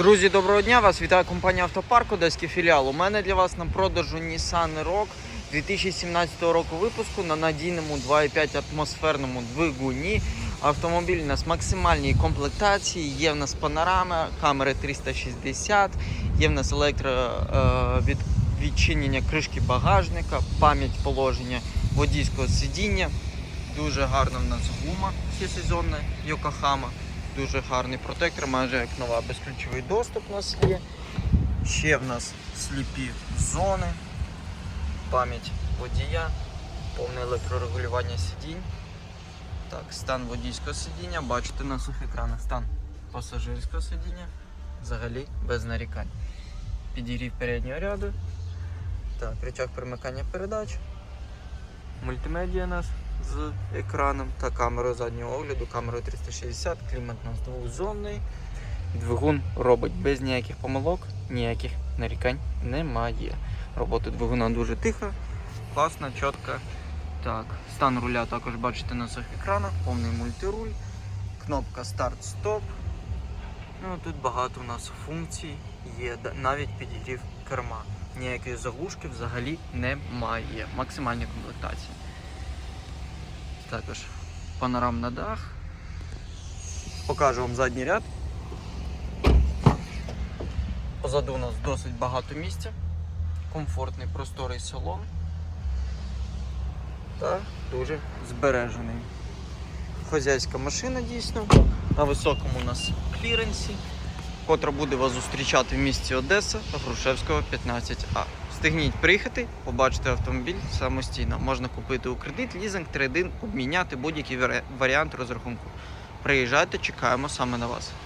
Друзі, доброго дня! Вас вітає компанія Автопарк, Одеський філіал. У мене для вас на продажу Nissan Rogue 2017 року випуску на надійному 2,5 атмосферному двигуні. Автомобіль у нас максимальній комплектації. Є в нас панорама, камери 360, є в нас електро е, кришки багажника, пам'ять положення водійського сидіння. Дуже гарна в нас гума всесезонна Йокохама. Дуже гарний протектор, майже як нова, безключовий доступ у нас є. Ще в нас сліпі зони, пам'ять водія, повне електрорегулювання сидінь. Так, стан водійського сидіння, бачите на сухих екранах стан пасажирського сидіння. Взагалі без нарікань. Підігрів переднього ряду. Так, рычаг перемикання передач. Мультимедіа нас з екраном та камерою заднього огляду, камерою 360, клімат у нас двохзонний. Двигун робить без ніяких помилок, ніяких нарікань немає. Робота двигуна дуже тиха, класна, чітка. Так, стан руля також бачите на цих екранах, повний мультируль, кнопка старт-стоп. Ну, тут багато у нас функцій є, навіть підігрів керма. Ніякої заглушки взагалі немає. Максимальні комплектації. Також панорамна дах. Покажу вам задній ряд. Позаду у нас досить багато місця. Комфортний просторий салон. Та дуже збережений. Хозяйська машина дійсно. На високому у нас кліренсі, котра буде вас зустрічати в місті Одеса Грушевського 15А. Встигніть приїхати, побачити автомобіль самостійно. Можна купити у кредит, лізинг, трейдинг, обміняти будь-який варі- варіант розрахунку. Приїжджайте, чекаємо саме на вас.